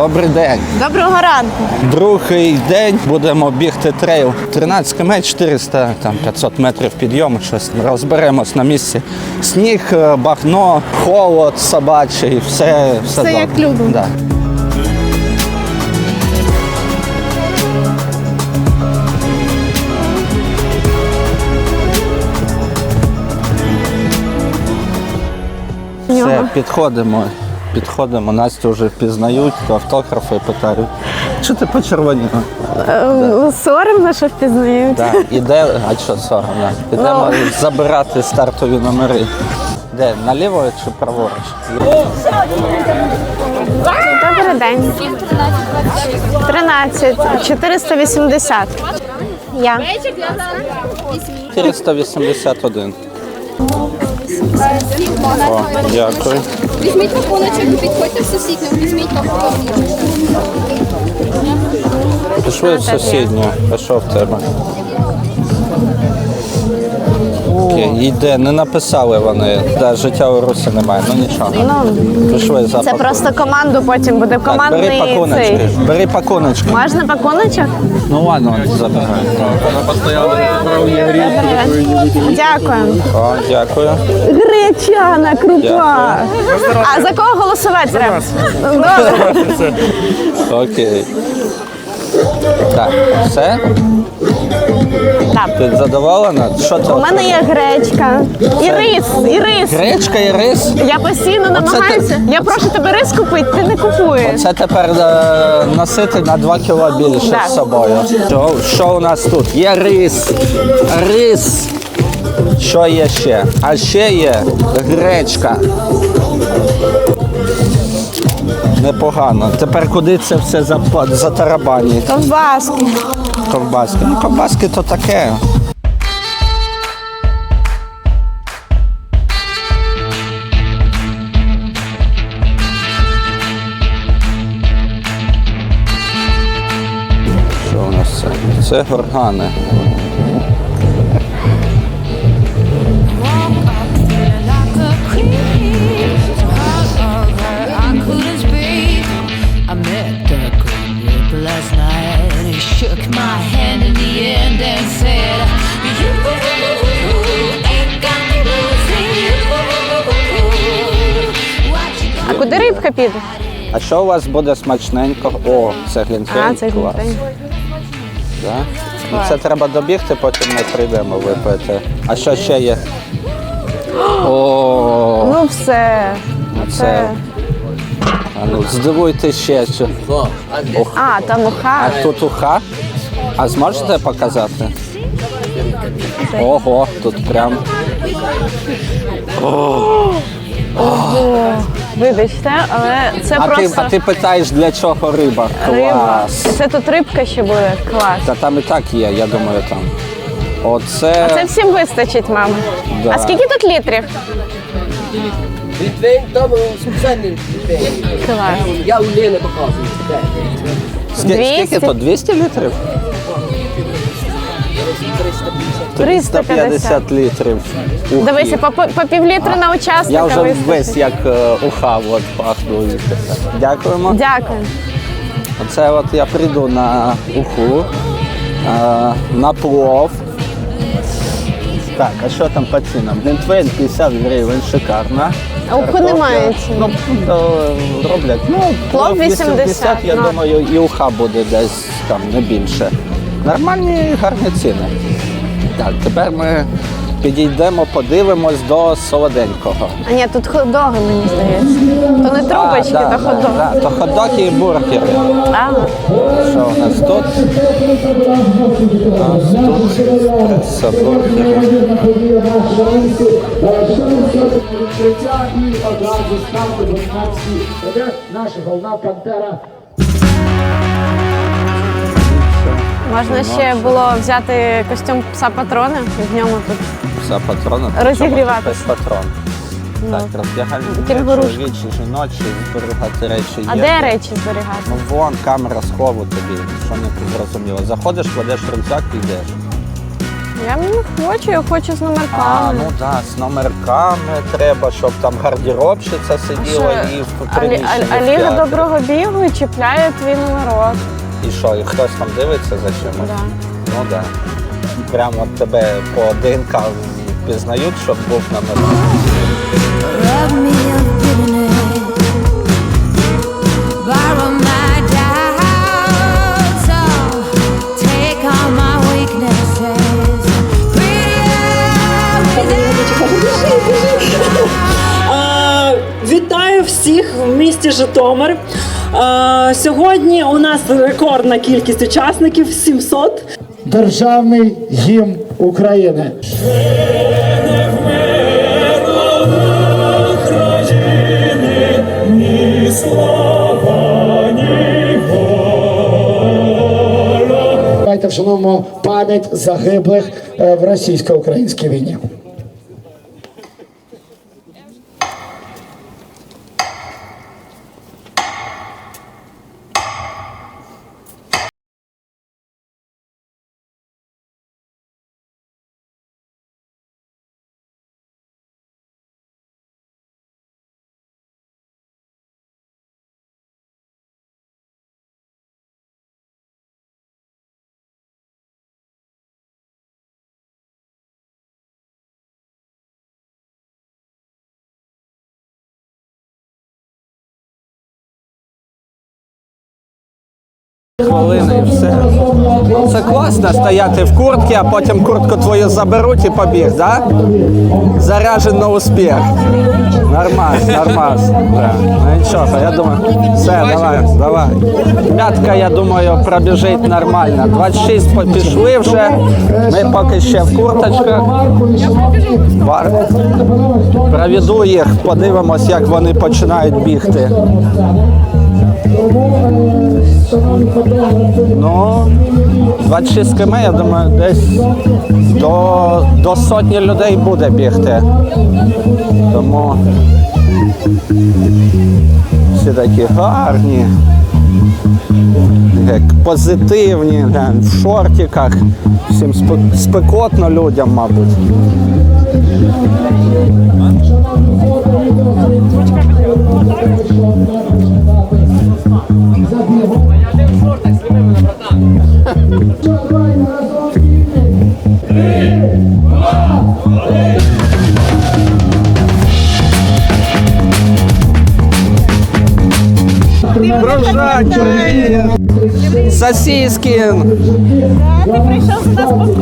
Добрий день. Доброго ранку. Другий день будемо бігти трейл. 13 км, 400, там 500 метрів підйому, щось розберемось на місці. Сніг, е, багно, холод собачий, все, все, Все як любимо. Да. Все, підходимо. Підходимо, Настю вже впізнають, то автографи питають. Що ти почервоніла? Е, Соромно, що впізнають. Так, іде, а що соромно? Ідемо забирати стартові номери. Де? Наліво чи праворуч? Добрий день. 13, 480. Я. 481. О, дякую. Візьміть пакуночок і підходьте в сусідню, візьміть пакуночок. Пішли в сусідню. А що в тебе? Окей, йде, не написали вони. Да, життя у Русі немає, ну нічого. Пішли за Це пакунок. просто команду потім буде Так, бери пакуночки. цей. Бери пакуночки. Можна пакуночок? Ну ладно, забирай. Дякую. О, дякую. Гречана крупа. А за кого голосувати треба? Добре. Окей. Так, все? Так. Ти задоволена? Що це? У мене є гречка. І рис, і рис. Гречка і рис. Я постійно намагаюся. Я прошу тебе рис купити, ти не купуєш. Це тепер е, носити на 2 кіло більше Так. з собою. Що, що у нас тут? Є рис. Рис. Що є ще? А ще є гречка. Непогано. Тепер куди це все затарабанить? Ковбаски. Ковбаски. Ну, ковбаски то таке. Що у нас це? Це горгани. Shook my hand in the end and said, You ain't got me losing you. What you А куди рибка піде? А що у вас буде смачненько? О, це глінтвейн. А, це Клас. глінтвейн. Да? Ну, це треба добігти, потім ми прийдемо випити. А що ще є? О, Ну все. це. А ну, здивуйте ще. Що. А, там уха. А тут уха? А зможете показати? Ого, тут прям. Вибачте, але це А ти, просто а ти питаєш, для чого риба? риба. Клас. Це тут рибка ще буде. Клас. Та там і так є, я думаю, там. Оце. Це всім вистачить, мама. Да. А скільки тут літрів? Літвейн там спеціальний літвейн. Клас. Я у Лени показую. Де? Скі- 200? Скільки тут? 200 літрів? 350. 350 літрів. Ухи. Дивися, по, по, по півлітри на учасника Я вже вистачить. весь як е, уха от пахну. Дякуємо. Дякую. Оце от я прийду на уху, е, на плов. Так, а що там по цінам? Глінтвейн 50 гривень, шикарно. А уху Картопля, немає ціни. Ну, роблять. Ну, Плов 80, я ну. думаю, і уха буде десь там не більше. Нормальні гарні ціни. Так, тепер ми підійдемо, подивимось до солоденького. А ні, тут хот-доги, мені здається. То не трубочки, А, да, то да, хот-доги. да, То хот-доги і бургери. А, Що у нас тут? У нас тут соборки. відкриття і одразу ставити до 12 наша головна пантера. Можна ще було взяти костюм пса патрона і в ньому тут. За патроном. Розігріватися. Патрон. Так, роздягальні кінгурушка. чоловічі, жіночі, зберігати речі А є. де речі зберігати? Ну вон камера схову тобі, що не зрозуміло. Заходиш, кладеш рюкзак і йдеш. Я не хочу, я хочу з А, номерками. ну так, да, з номерками треба, щоб там гардеробщиця сиділа Що, і в А, приміщенні. а, а в Ліга театрі. доброго бігу і чіпляє твій номерок. І що, і хтось там дивиться за чимось? Да. Ну так. Да. Прямо тебе по ДНК пізнають, щоб був my doubts. Oh, Вітаю всіх в місті Житомир. А, Сьогодні у нас рекордна кількість учасників 700. Державний гімн України. Давайте вшануємо пам'ять загиблих е, в російсько-українській війні. Хвилини і все. Це класно стояти в куртці, а потім куртку твою заберуть і побіг, да? Заряжен на успіх. Нормас, нормас. Ну нічого, я думаю, все, давай, давай. П'ятка, я думаю, пробіжить нормально. 26 по- пішли вже. Ми поки ще в курточках. Бар. Проведу їх, подивимось, як вони починають бігти. Ну, 26 км, я думаю, десь до, до сотні людей буде бігти. Тому всі такі гарні, як позитивні, в шортиках. Всім спекотно людям, мабуть. Дружачок! Сосіскін!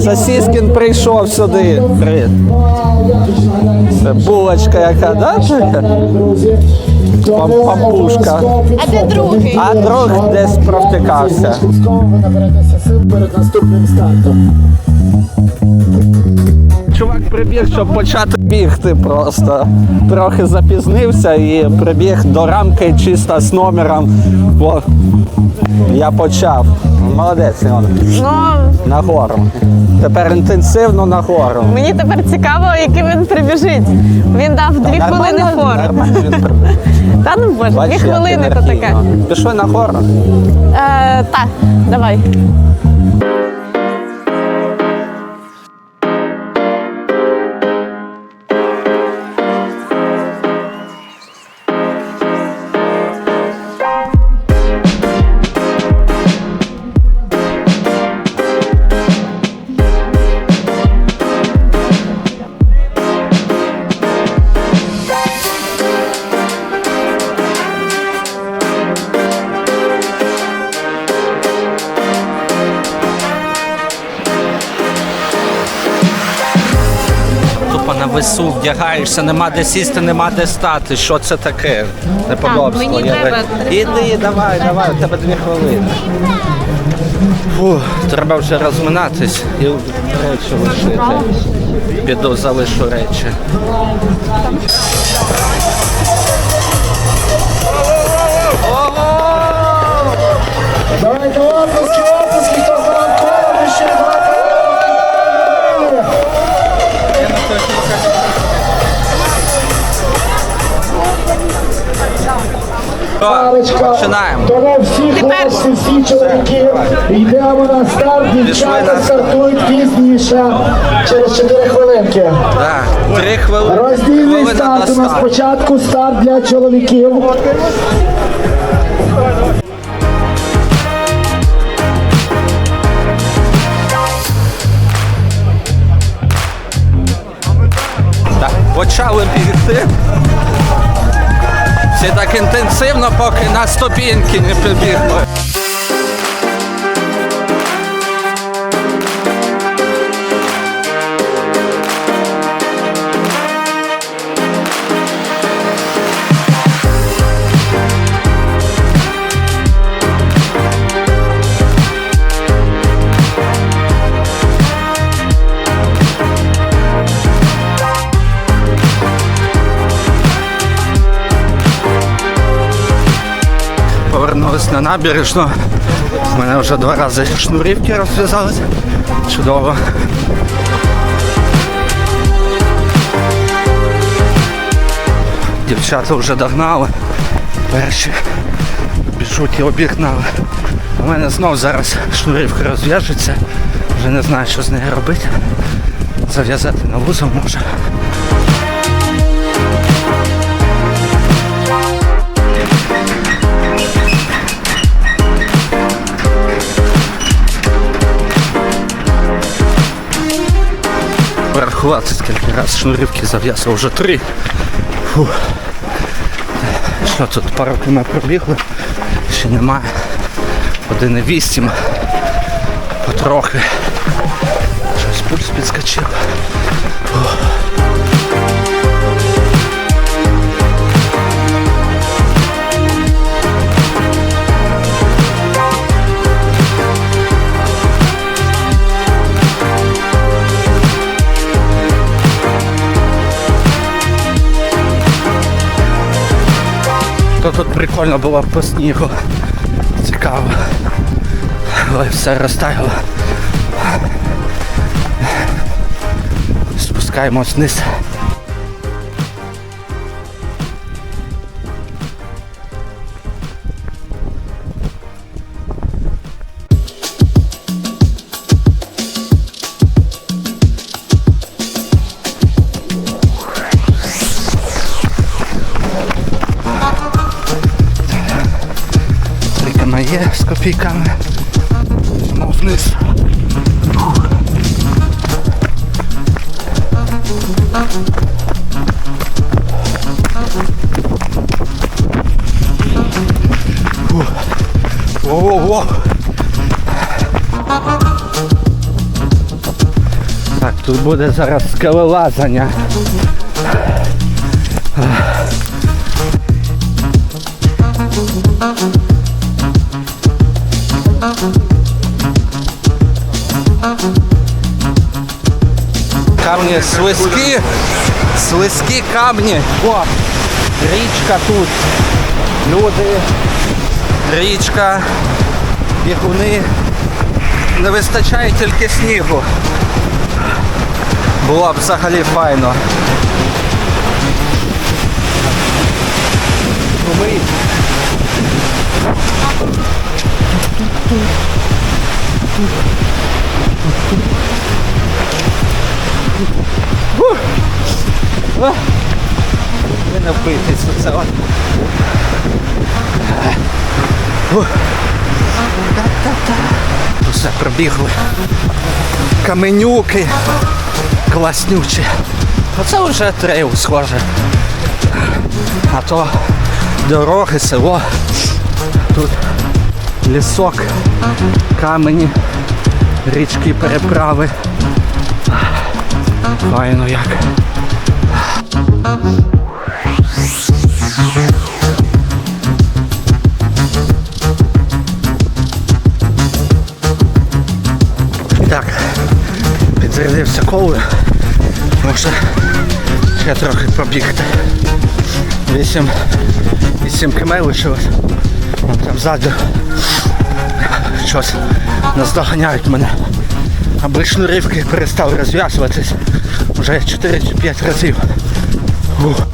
Сосіскін прийшов сюди. Привіт. Це булочка яка, да? Пампушка. А де другий? А друг десь провтикався. Ви наберетеся сил перед наступним стартом. Прибіг, щоб почати бігти просто. Трохи запізнився і прибіг до рамки чисто з номером. Бо я почав. Молодець, Іон. Ну, Нагору. Тепер інтенсивно нагору. мені тепер цікаво, яким він прибіжить. Він дав дві хвилини фору. нормально він прибіг. Та ну боже, дві Бачиш, як хвилини то таке. енергійно. Пішли нагору. Е, так, давай. Весу вдягаєшся, нема де сісти, нема де стати. Що це таке? Неподобство. мені Я треба так- Іди, давай, давай, у тебе дві хвилини. Фу, треба вже розминатись і речі лишити. Піду залишу речі. Давайте оплески, Починаємо. Тому всі хлопці, всі чоловіки, йдемо на старт. Дівчата стартують пізніше. Через 4 хвилинки. Так, три хвилини. Роздільний старт у нас спочатку старт для чоловіків. Так, почали бігти. Всі так інтенсивно, поки на ступіньки не прибігли. Набережну. У мене вже два рази шнурівки розв'язались. Чудово. Дівчата вже догнали. Перші біжуть і обігнали. У мене знов зараз шнурівка розв'яжеться. Вже не знаю, що з нею робити. Зав'язати на вузол може. Порахувати, скільки раз шнурівки зав'язав вже три. Фу. Що тут пару км пробігли? Ще немає. 1,8. Потрохи. Щось пульс підскочив. То прикольно було по снігу. Цікаво. Але все розтаяло. Спускаємось вниз. Копійками. Йдемо вниз. Фух. Во-во-во. Так, тут буде зараз скелелазання. Камні слизькі, слизькі камні. О, річка тут. Люди, річка, бігуни. Не вистачає тільки снігу. Було б взагалі файно. Ми. Ви не вбитись оце. Усе пробігли. Каменюки. Класнючі. Оце вже трейл схоже. А то дороги, село. Тут лісок, камені, річки, переправи. Файно як. Так, підзарядився колою. Може ще трохи пробігти. 8, 8 км лишилось. Там ззаду щось наздоганяють мене. Аби шнурівки перестав розв'язуватись вже 4 чи 5 разів. Ух.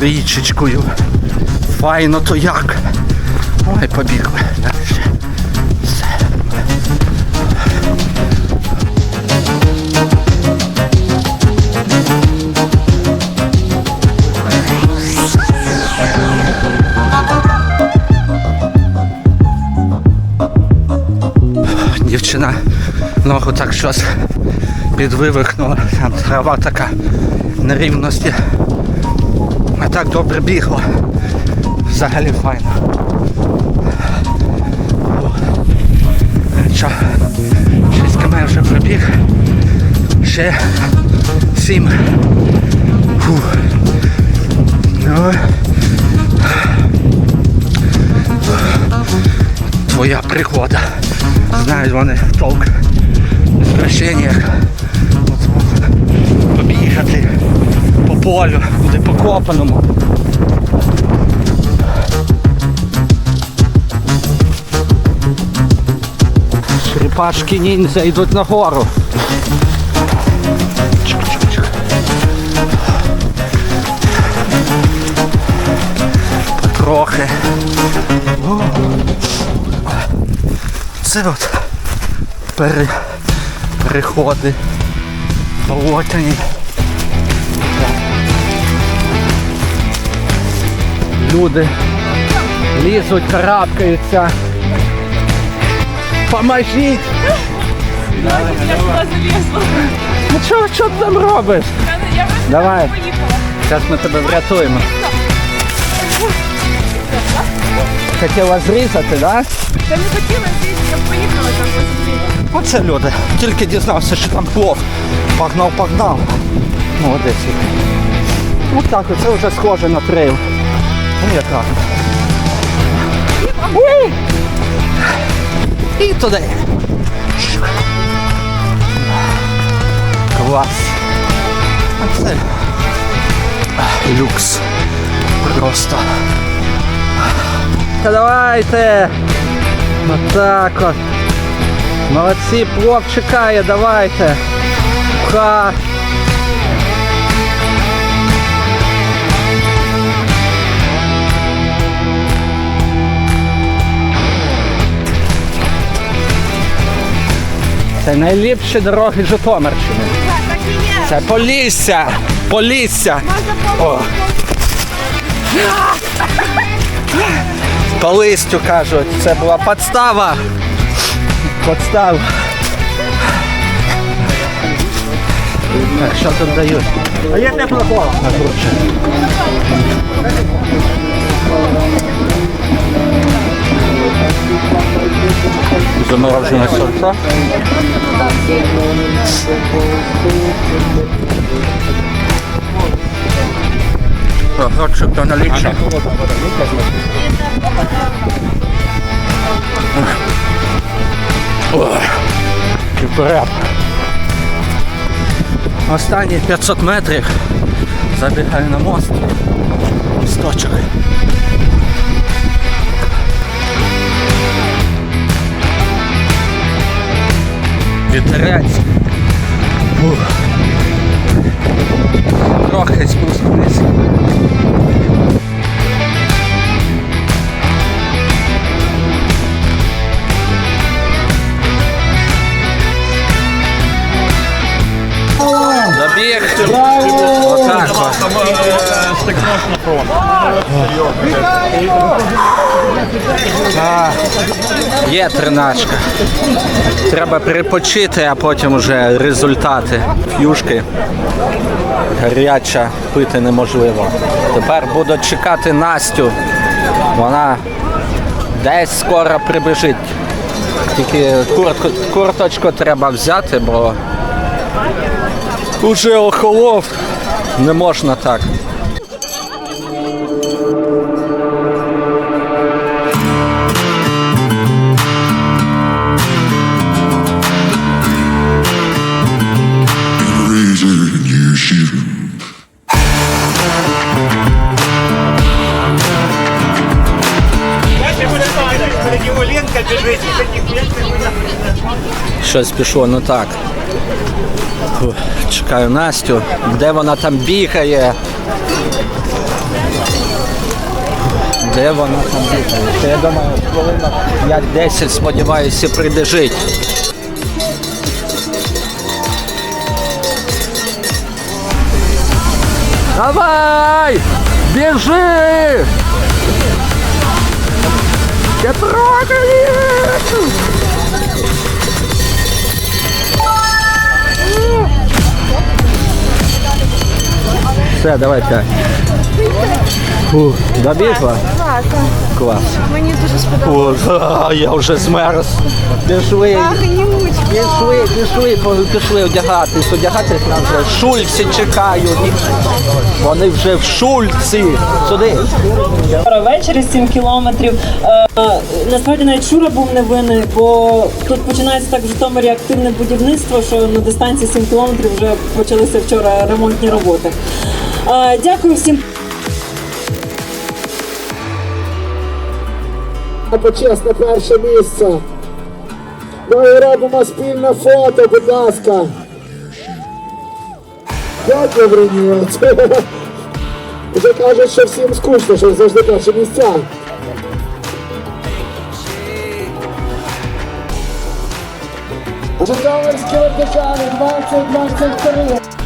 Річечкою. Файно то як. Ой, побігли. Все. Дівчина ногу так щось підвивихнула. Там трава така нерівності. А так добре бігло. Взагалі файно. Що? 6 км вже пробіг. Ще 7. Фух. Ну. Твоя пригода. Знають вони толк. От, побігати по полю, куди покопаному. Черепашки ніндзя йдуть нагору. Чик-чик-чик. Це от пере, переходи болотяні. Люди лізуть, карабкаються. Поможіть! Ну що, що ти там робиш? Давай. Зараз ми тебе врятуємо. Хотіла зрізати, так? Да? Та не хотіла звідси, я поїхала там по Оце люди. Тільки дізнався, що там плов. Погнав, погнав. Молодець. Ось так, це вже схоже на трейл. Ну. Уй! І туди. Клас. Це люкс. Просто. Та давайте. Отак от. Молодці, плов чекає, давайте. Ха. Це найліпші дороги Житомирщини. Це Полісся! Полісся! О. По листю кажуть, це була подстава. Подстава. Так, що тут дають? А я не пропав. Заморожене сорта. Огурчик то налічно. І вперед. Останні 500 метрів забігаю на мост. Місточок. Вітерець. Фух. Трохи спуск вниз. Забіг. Отак от. А, Є тринашка. Треба перепочити, а потім вже результати. Юшки. Гаряча пити неможливо. Тепер буду чекати Настю. Вона десь скоро прибіжить. Тільки куртку, курточку треба взяти, бо уже охолов. Не можна так. Щось пішло не так. Чекаю Настю. Де вона там бігає? Де вона там бігає? Я думаю, хвилина 5-10, сподіваюся, прийде жить. Давай! Біжи! Я трогаю! Все, давай п'ять. Добігла? Клас. Мені дуже сподобалося. О, я вже змерз. Пішли. Пішли, пішли, пішли одягатись. Одягатись нам вже шульці чекають. Вони вже в шульці. Сюди. Вчора ввечері 7 кілометрів. Е, насправді навіть Шура був невинний, бо тут починається так в Житомирі активне будівництво, що на дистанції 7 кілометрів вже почалися вчора ремонтні роботи. Е, дякую всім. Почесне перше місце. І робимо спільне фото, будь ласка. Дякую, Бринівець. Вже кажуть, що всім скучно, що завжди перші місця. Житомирські летикани 2023.